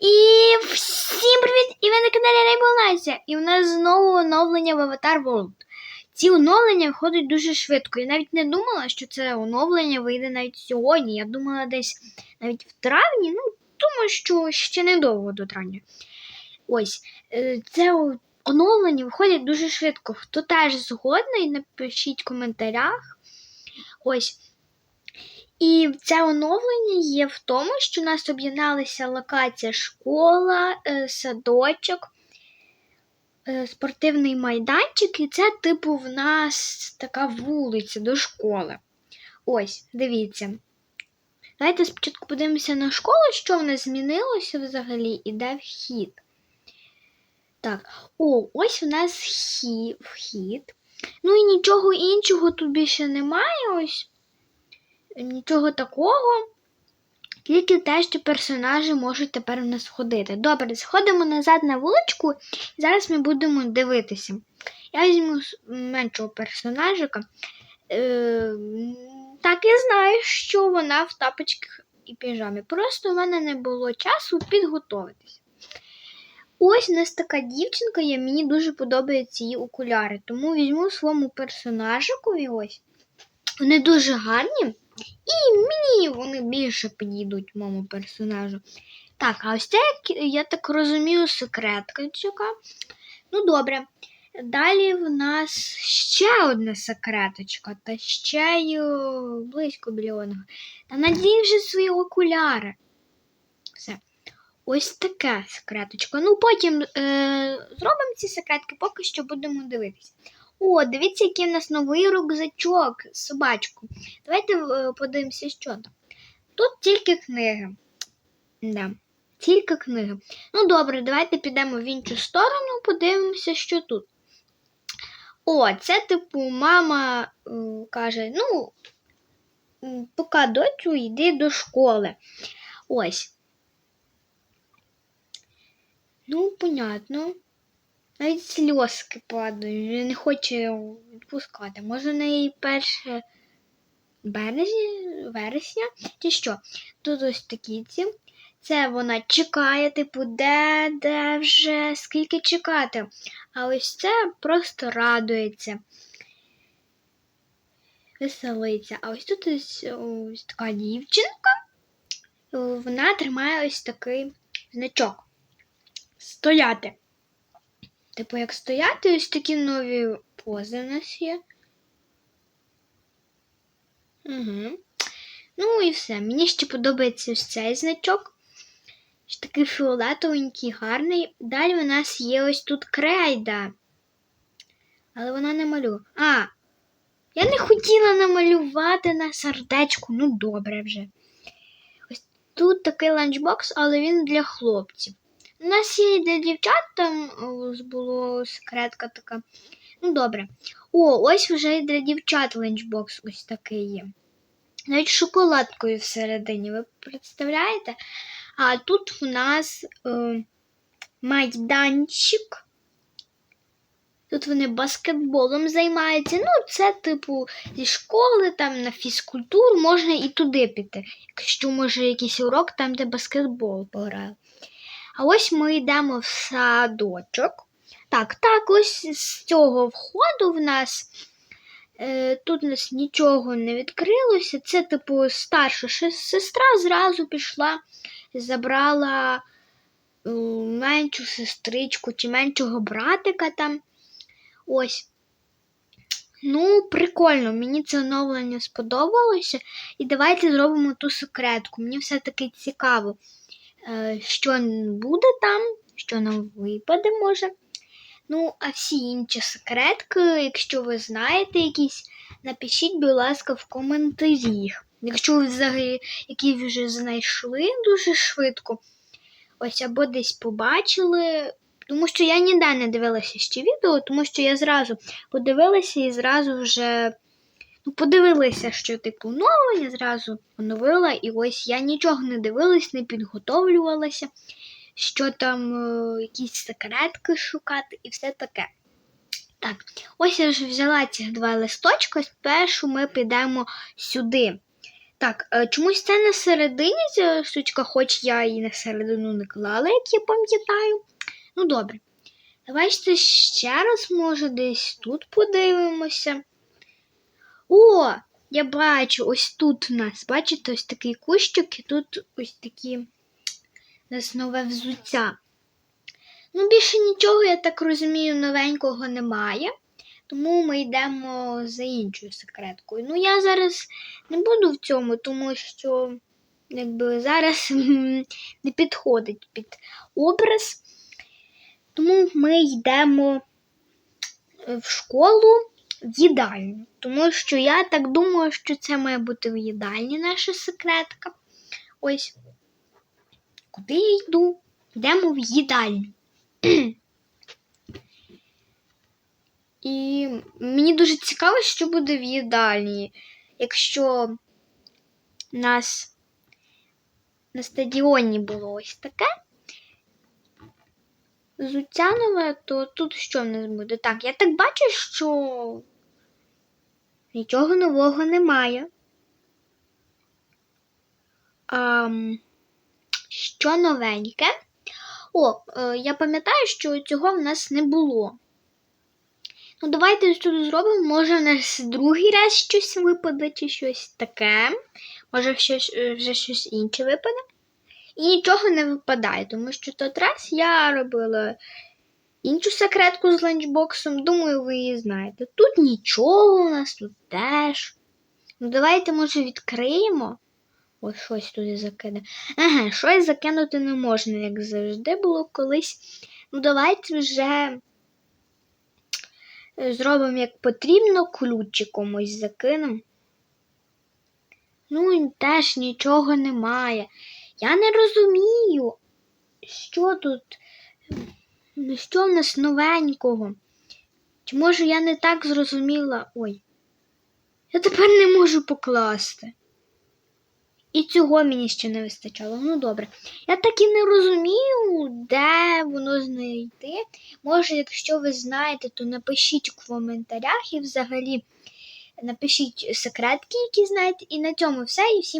І всім привіт! І ви на каналі Rainbow Nights. І в нас знову оновлення в Avatar World. Ці оновлення виходять дуже швидко. Я навіть не думала, що це оновлення вийде навіть сьогодні. Я думала десь навіть в травні, ну, думаю, що ще недовго до травня. Ось, е, це оновлення виходять дуже швидко. Хто теж згодний, напишіть в коментарях. Ось. І це оновлення є в тому, що у нас об'єдналися локація школа, е, садочок, е, спортивний майданчик, і це, типу, в нас така вулиця до школи. Ось, дивіться. Давайте спочатку подивимося на школу, що в нас змінилося взагалі, і де вхід. Так, о, ось у нас хі- вхід. Ну і нічого іншого тут більше немає. Ось нічого такого. Тільки те, що персонажі можуть тепер у нас входити. Добре, сходимо назад на вуличку, і зараз ми будемо дивитися. Я візьму меншого персонажика. Е, так і знаю, що вона в тапочках і піжамі. Просто в мене не було часу підготуватися. Ось у нас така дівчинка, є, мені дуже подобаються її окуляри. Тому візьму своєму персонажикові ось. Вони дуже гарні. І мені вони більше підійдуть моєму персонажу. Так, а ось це, я так розумію, секретка. Ну, добре. Далі в нас ще одна секреточка, та ще й близько біля одного. Та надій вже свої окуляри. Все. Ось таке секреточка. Ну, потім е, зробимо ці секретки, поки що будемо дивитися. О, дивіться, який у нас новий рюкзачок з собачкою. Давайте е, подивимося, що там. Тут тільки книги. Да, тільки книги. Ну, добре, давайте підемо в іншу сторону, подивимося, що тут. О, це, типу, мама е, каже: ну, поки доцю йди до школи. Ось. Ну, понятно. Навіть сльозки падають, вже не хоче відпускати. Може, на її перше березня, вересня чи що? Тут ось такі ці. Це вона чекає, типу, де, де вже, скільки чекати. А ось це просто радується. Веселиться. А ось тут ось, ось така дівчинка. Вона тримає ось такий значок. Стояти. Типу, як стояти, ось такі нові пози в нас є. Угу. Ну і все. Мені ще подобається ось цей значок. Ось такий фіолетовенький, гарний. Далі у нас є ось тут крейда. Але вона не малює. А! Я не хотіла намалювати на сердечку. Ну, добре вже. Ось тут такий ланчбокс, але він для хлопців. У нас є для дівчат, там було секретка така. Ну, добре. О, ось вже і для дівчат ланчбокс ось такий є. Навіть шоколадкою всередині, ви представляєте? А тут в нас е, майданчик. Тут вони баскетболом займаються. Ну, це, типу, зі школи, там на фізкультуру можна і туди піти. Якщо може якийсь урок, там, де баскетбол пограли. А ось ми йдемо в садочок. Так, так, ось з цього входу в нас. Е, тут у нас нічого не відкрилося. Це, типу, старша сестра зразу пішла, забрала е, меншу сестричку чи меншого братика там. Ось. Ну, прикольно, мені це оновлення сподобалося. І давайте зробимо ту секретку. Мені все-таки цікаво, що буде там, що нам випаде може. Ну, а всі інші секретки, якщо ви знаєте якісь, напишіть, будь ласка, в коментарях. Якщо ви взагалі які вже знайшли дуже швидко, ось або десь побачили. Тому що я ніде не дивилася ще відео, тому що я зразу подивилася і зразу вже ну, подивилася, що типу оновлення, зразу оновила, і ось я нічого не дивилась, не підготовлювалася, що там е, якісь секретки шукати і все таке. Так, ось я вже взяла ці два листочки. Спершу ми підемо сюди. Так, е, чомусь це на середині ця штучка, хоч я її на середину не клала, як я пам'ятаю. Ну, добре. Давайте ще раз, може, десь тут подивимося. О, я бачу, ось тут в нас, бачите, ось такий кущик, і тут ось такі у нове взуття. Ну, більше нічого, я так розумію, новенького немає. Тому ми йдемо за іншою секреткою. Ну, я зараз не буду в цьому, тому що якби зараз не підходить під образ. Тому ми йдемо в школу їдальню. Тому що я так думаю, що це має бути в їдальні наша секретка. Ось. Куди я йду? Йдемо в їдальню. І мені дуже цікаво, що буде в їдальні. Якщо нас на стадіоні було ось таке взуття то тут що в нас буде? Так, я так бачу, що нічого нового немає. А, що новеньке? О, е, я пам'ятаю, що цього в нас не було. Ну, давайте тут зробимо. Може, в нас другий раз щось випаде, чи щось таке. Може, щось, е, вже щось інше випаде. І нічого не випадає, тому що тот раз я робила іншу секретку з ланчбоксом. Думаю, ви її знаєте. Тут нічого у нас, тут теж. Ну, давайте, може, відкриємо. Ось щось туди закине. Ага, щось закинути не можна, як завжди було колись. Ну, давайте вже е, зробимо як потрібно, ключиком ось закинемо. Ну, теж нічого немає. Я не розумію, що тут, що в нас новенького. Чи може я не так зрозуміла. Ой. Я тепер не можу покласти. І цього мені ще не вистачало. Ну добре. Я так і не розумію, де воно знайти. Може, якщо ви знаєте, то напишіть у коментарях і взагалі напишіть секретки, які знаєте. І на цьому все. І всім.